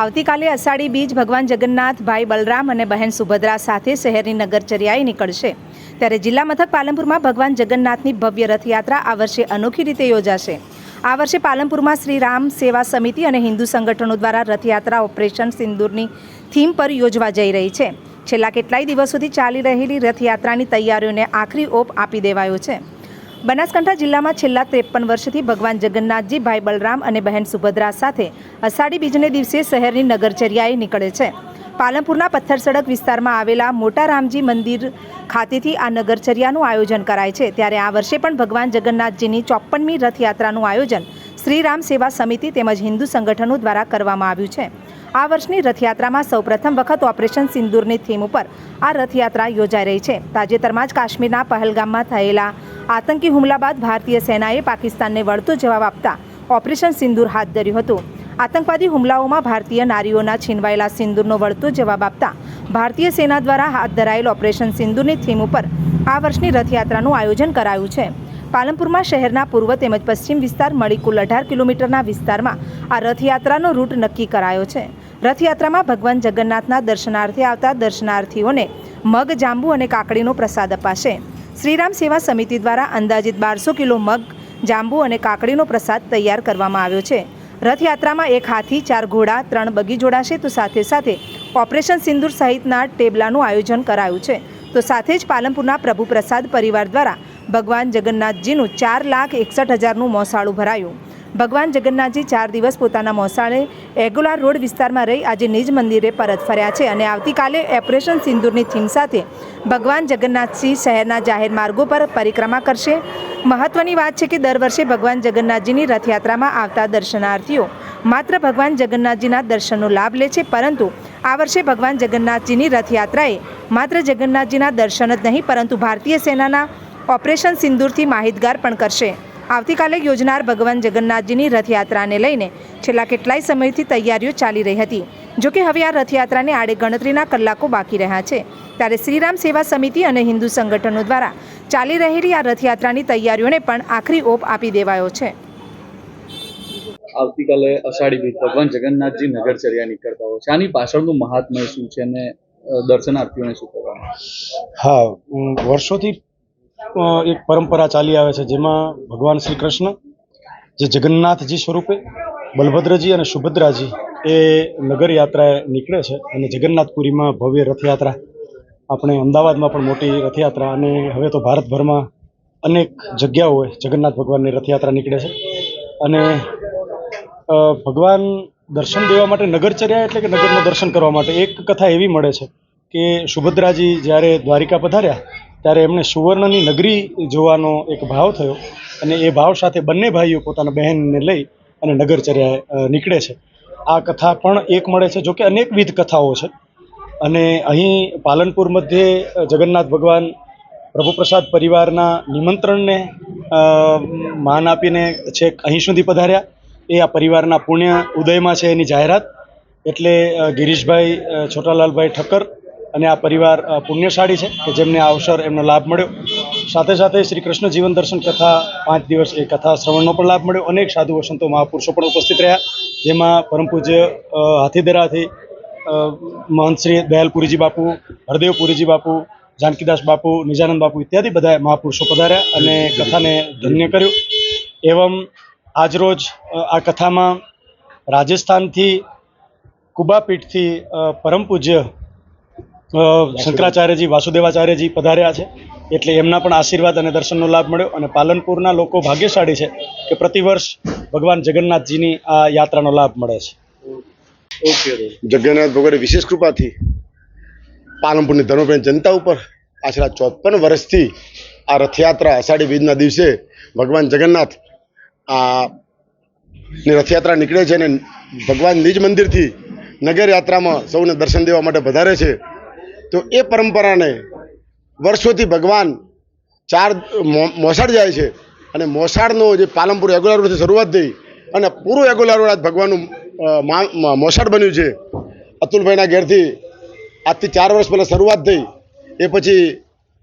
આવતીકાલે અષાઢી બીજ ભગવાન જગન્નાથ ભાઈ બલરામ અને બહેન સુભદ્રા સાથે શહેરની નગરચર્યાએ નીકળશે. ત્યારે જિલ્લા મથક પાલનપુરમાં ભગવાન જગન્નાથની ભવ્ય રથયાત્રા આ વર્ષે અનોખી રીતે યોજાશે. આ વર્ષે પાલનપુરમાં શ્રી રામ સેવા સમિતિ અને હિન્દુ સંગઠનો દ્વારા રથયાત્રા ઓપરેશન સિંદૂરની થીમ પર યોજવા જઈ રહી છે. છેલ્લા કેટલાય દિવસોથી ચાલી રહેલી રથયાત્રાની તૈયારીઓને આખરી ઓપ આપી દેવાયો છે. બનાસકાંઠા જિલ્લામાં છેલ્લા ત્રેપન વર્ષથી ભગવાન જગન્નાથજી, ભાઈ બલરામ અને બહેન સુભદ્રા સાથે અષાઢી બીજને દિવસે શહેરની નગરચર્યાએ નીકળે છે. પાલનપુરના પથ્થર સડક વિસ્તારમાં આવેલા મોટા રામજી મંદિર ખાતેથી આ નગરચર્યાનું આયોજન કરાય છે. ત્યારે આ વર્ષે પણ ભગવાન જગન્નાથજીની ચોપ્પનમી રથયાત્રાનું આયોજન શ્રીરામ સેવા સમિતિ તેમજ હિન્દુ સંગઠનો દ્વારા કરવામાં આવ્યું છે. આ વર્ષની રથયાત્રામાં સૌપ્રથમ વખત ઓપરેશન સિંદૂરની થીમ ઉપર આ રથયાત્રા યોજાઈ રહી છે. તાજેતરમાં જ કાશ્મીરના પહલગામમાં થયેલા આતંકી હુમલા બાદ ભારતીય સેનાએ પાકિસ્તાનને વળતો જવાબ આપતા ઓપરેશન સિંદૂર હાથ ધર્યું હતું. આતંકવાદી હુમલાઓમાં ભારતીય નારીઓના છીનવાયેલા સિંદૂરનો વળતો જવાબ આપતા ભારતીય સેના દ્વારા હાથ ધરાયેલ ઓપરેશન સિંદૂરની થીમ ઉપર આ વર્ષની રથયાત્રાનું આયોજન કરાયું છે. પાલનપુરમાં શહેરના પૂર્વ તેમજ પશ્ચિમ વિસ્તાર મળી કુલ અઢાર કિલોમીટરના વિસ્તારમાં આ રથયાત્રાનો રૂટ નક્કી કરાયો છે. રથયાત્રામાં ભગવાન જગન્નાથના દર્શનાર્થે આવતા દર્શનાર્થીઓને મગ, જાંબુ અને કાકડીનો પ્રસાદ અપાશે. શ્રીરામ સેવા સમિતિ દ્વારા અંદાજિત બારસો કિલો મગ, જાંબુ અને કાકડીનો પ્રસાદ તૈયાર કરવામાં આવ્યો છે. રથયાત્રામાં એક હાથી, ચાર ઘોડા, ત્રણ બગી જોડાશે તો સાથે સાથે ઓપરેશન સિંદૂર સહિતના ટેબલાનું આયોજન કરાયું છે. તો સાથે જ પાલનપુરના પ્રભુ પ્રસાદ પરિવાર દ્વારા ભગવાન જગન્નાથજીનું ચાર લાખ એકસઠ હજારનું મોસાળું ભરાયું. ભગવાન જગન્નાથજી ચાર દિવસ પોતાના મોસાળે એગોલાર રોડ વિસ્તારમાં રહી આજે નિજ મંદિરે પરત ફર્યા છે અને આવતીકાલે ઓપરેશન સિંદૂરની થીમ સાથે ભગવાન જગન્નાથજી શહેરના જાહેર માર્ગો પર પરિક્રમા કરશે. મહત્વની વાત છે કે દર વર્ષે ભગવાન જગન્નાથજીની રથયાત્રામાં આવતા દર્શનાર્થીઓ માત્ર ભગવાન જગન્નાથજીના દર્શનનો લાભ લે છે, પરંતુ આ વર્ષે ભગવાન જગન્નાથજીની રથયાત્રાએ માત્ર જગન્નાથજીના દર્શન જ નહીં, પરંતુ ભારતીય સેનાના ઓપરેશન સિંદૂરથી માહિતગાર પણ કરશે. આવતીકાલે યોજનાર ભગવાન જગન્નાથજીની રથયાત્રાને લઈને છેલ્લા કેટલાય સમયથી તૈયારીઓ ચાલી રહી હતી. જોકે હવે આ રથયાત્રાને આડે ગણતરીના કલાકો બાકી રહ્યા છે. ત્યારે શ્રીરામ સેવા સમિતિ અને હિન્દુ સંગઠનો દ્વારા ચાલી રહેલી આ રથયાત્રાની તૈયારીઓને પણ આખરી ઓપ આપી દેવાયો છે. આવતીકાલે અષાઢી બીજ ભગવાન જગન્નાથજી નગરચર્યા નીકળતા હોય છે. આની પાછળનું મહાત્મ્ય શું છે અને દર્શનાર્થીઓને શું કરવાનું હા વર્ષોથી એક પરંપરા ચાલી આવે છે જેમાં ભગવાન શ્રી કૃષ્ણ જે જગન્નાથજી સ્વરૂપે બલભદ્રજી અને સુભદ્રાજી એ નગર યાત્રાએ નીકળે છે અને જગન્નાથપુરીમાં ભવ્ય રથયાત્રા, આપણે અમદાવાદમાં પણ મોટી રથયાત્રા અને હવે તો ભારતભરમાં અનેક જગ્યાઓએ જગન્નાથ ભગવાનની રથયાત્રા નીકળે છે. અને ભગવાન દર્શન દેવા માટે નગરચર્યા એટલે કે નગરનું દર્શન કરવા માટે એક કથા એવી મળે છે કે સુભદ્રાજી જ્યારે દ્વારિકા પધાર્યા ત્યારે એમણે સુવર્ણની નગરી જોવાનો એક ભાવ થયો અને એ ભાવ સાથે બંને ભાઈઓ પોતાના બહેનને લઈ અને નગરચર્યાએ નીકળે છે. આ કથા પણ એક મળે છે, જોકે અનેકવિધ કથાઓ છે. અને અહીં પાલનપુર મધ્યે જગન્નાથ ભગવાન પ્રભુપ્રસાદ પરિવારના નિમંત્રણને માન આપીને છેક અહીં સુધી પધાર્યા. એ આ પરિવારના પુણ્ય ઉદયમાં છે એની જાહેરાત. એટલે ગિરીશભાઈ છોટાલાલભાઈ ઠક્કર અને આ પરિવાર પુણ્યશાળી છે કે જેમને આ અવસર એમનો લાભ મળ્યો. સાથે સાથે શ્રી કૃષ્ણ જીવન દર્શન કથા પાંચ દિવસ એ કથા શ્રવણનો પણ લાભ મળ્યો. અનેક સાધુ વસંતો મહાપુરુષો પણ ઉપસ્થિત રહ્યા. જેમાં પરમ પૂજ્ય હાથીદરાથી મહંત શ્રી દયાલપુરીજી બાપુ હરદેવપુરીજી બાપુ જાનકીદાસ બાપુ નિજાનંદ બાપુ ઇત્યાદિ બધા મહાપુરુષો પધાર્યા અને કથાને ધન્ય કર્યું. એવમ આજરોજ આ કથામાં રાજસ્થાનથી કુબાપીઠથી પરમ પૂજ્ય શંકરાચાર્યજી વાસુદેવાચાર્યજી પધાર્યા છે. એટલે એમના પણ આશીર્વાદ અને દર્શનનો લાભ મળ્યો અને પાલનપુરના લોકો ભાગ્યશાળી છે કે પ્રતિવર્ષ ભગવાન જગન્નાથજીની આ યાત્રાનો લાભ મળે છે. જગન્નાથ ભગવાનની વિશેષ કૃપાથી પાલનપુરની ધર્મપ્રેમ જનતા ઉપર આશરા ચોપન વર્ષથી આ રથયાત્રા અષાઢી બીજના દિવસે ભગવાન જગન્નાથ આ ની રથયાત્રા નીકળે છે અને ભગવાન નિજ મંદિરથી નગર યાત્રામાં સૌને દર્શન દેવા માટે વધારે છે. તો એ પરંપરાને વર્ષોથી ભગવાન ચાર મો- મોસાળ જાય છે અને મોસાળનો જે પાલનપુર એગોલા રોડથી શરૂઆત થઈ અને પૂરું એગોલા રોડ આજ ભગવાનનું મોસાળ બન્યું છે. અતુલભાઈના ઘેરથી આજથી ચાર વર્ષ પહેલાં શરૂઆત થઈ. એ પછી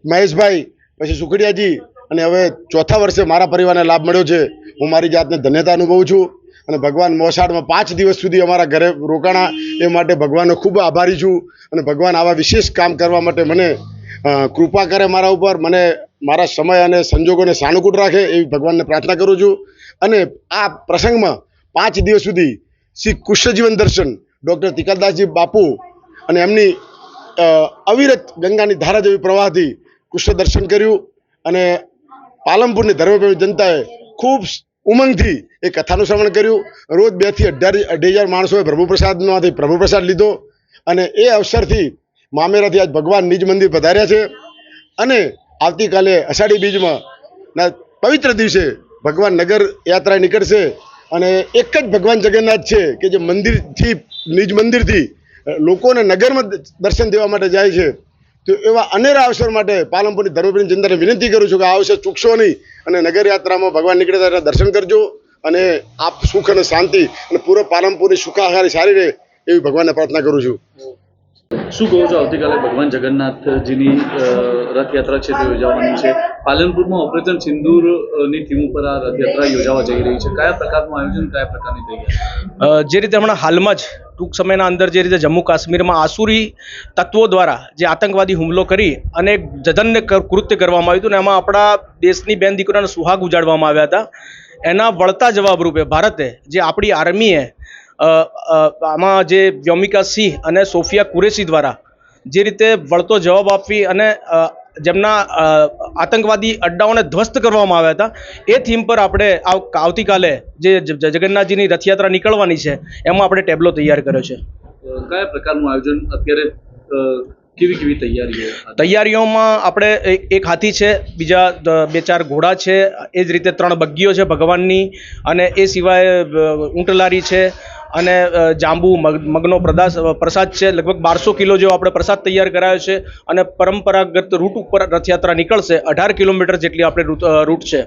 મહેશભાઈ, પછી સુખડિયાજી અને હવે ચોથા વર્ષે મારા પરિવારને લાભ મળ્યો છે. હું મારી જાતને ધન્યતા અનુભવું છું. અને ભગવાન મોસાળમાં પાંચ દિવસ સુધી અમારા ઘરે રોકાણા એ માટે ભગવાનનો ખૂબ આભારી છું. અને ભગવાન આવા વિશેષ કામ કરવા માટે મને કૃપા કરે મારા ઉપર, મને મારા સમય અને સંજોગોને સાનુકૂળ રાખે એવી ભગવાનને પ્રાર્થના કરું છું. અને આ પ્રસંગમાં પાંચ દિવસ સુધી શ્રી કૃષ્ણજીવન દર્શન, ડૉક્ટર તિકલદાસજી બાપુ અને એમની અવિરત ગંગાની ધારા જેવી પ્રવાહથી કૃષ્ણ દર્શન કર્યું. અને પાલનપુરની ધર્મપ્રેમી જનતાએ ખૂબ ઉમંગથી એ કથાનું શ્રવણ કર્યું. રોજ બેથી અઢાર અઢી હજાર માણસોએ પ્રભુપ્રસાદમાંથી પ્રભુપ્રસાદ પ્રભુ પ્રસાદ લીધો અને એ અવસરથી મામેરાથી આજ ભગવાન નિજ મંદિર પધાર્યા છે. અને આવતીકાલે અષાઢી બીજમાં પવિત્ર દિવસે ભગવાન નગર યાત્રા નીકળશે અને એક જ ભગવાન જગન્નાથ છે કે જે મંદિરથી, નિજ મંદિરથી લોકોને નગરમાં દર્શન દેવા માટે જાય છે. તો એવા અનેરા અવસર માટે પાલનપુરની ધર્મપ્રેમી જનતાને વિનંતી કરું છું કે આ અવસર ચૂકશો નહીં અને નગરયાત્રામાં ભગવાન નીકળે ત્યારે દર્શન કરજો અને આપ સુખ અને શાંતિ અને પૂરો પાલનપુરની સુખાહારી સારી રહે એવી ભગવાનને પ્રાર્થના કરું છું. શું કહો છો? આવતીકાલે ભગવાન જગન્નાથજીની રથયાત્રા છે તે યોજાવાની છે. પાલનપુરમાં ઓપરેશન સિંદૂર થીમ ઉપર આ રથયાત્રા યોજાવા જઈ રહી છે. કયા પ્રકારનું આયોજન કયા પ્રકારની તૈયારી? જે રીતે હમણાં હાલમાં જ ટૂંક સમયના અંદર જે રીતે જમ્મુ કાશ્મીરમાં આસુરી તત્વો દ્વારા જે આતંકવાદી હુમલો કરી અને જધન્ય કૃત્ય કરવામાં આવ્યું હતું ને એમાં આપણા દેશની બેન દીકરાના સુહાગ ઉજાડવામાં આવ્યા હતા. એના વળતા જવાબ રૂપે ભારતે જે આપણી આર્મીએ આમાં જે વ્યોમિકા સિંહ અને સોફિયા કુરેશી દ્વારા જે રીતે વળતો જવાબ આપવી અને જેમના આતંકવાદી અડ્ડાઓને ધ્વસ્ત કરવામાં આવ્યા હતા એ થીમ પર આપણે આવતીકાલે જે જગન્નાથજીની રથયાત્રા નીકળવાની છે એમાં આપણે ટેબ્લો તૈયાર કર્યો છે. કયા પ્રકારનું આયોજન અત્યારે કેવી કેવી તૈયારીઓ તૈયારીઓમાં આપણે એક- હાથી છે બીજા બે ચાર ઘોડા છે એ જ રીતે ત્રણ બગ્ગીઓ છે ભગવાનની અને એ સિવાય ઊંટલારી છે અને જાંબુ મગ, મગનો પ્રદાસ પ્રસાદ છે. લગભગ બારસો કિલો જેવો આપણે પ્રસાદ તૈયાર કરાયો છે અને પરંપરાગત રૂટ ઉપર રથયાત્રા નીકળશે. અઢાર કિલોમીટર જેટલી આપણે રૂટ છે.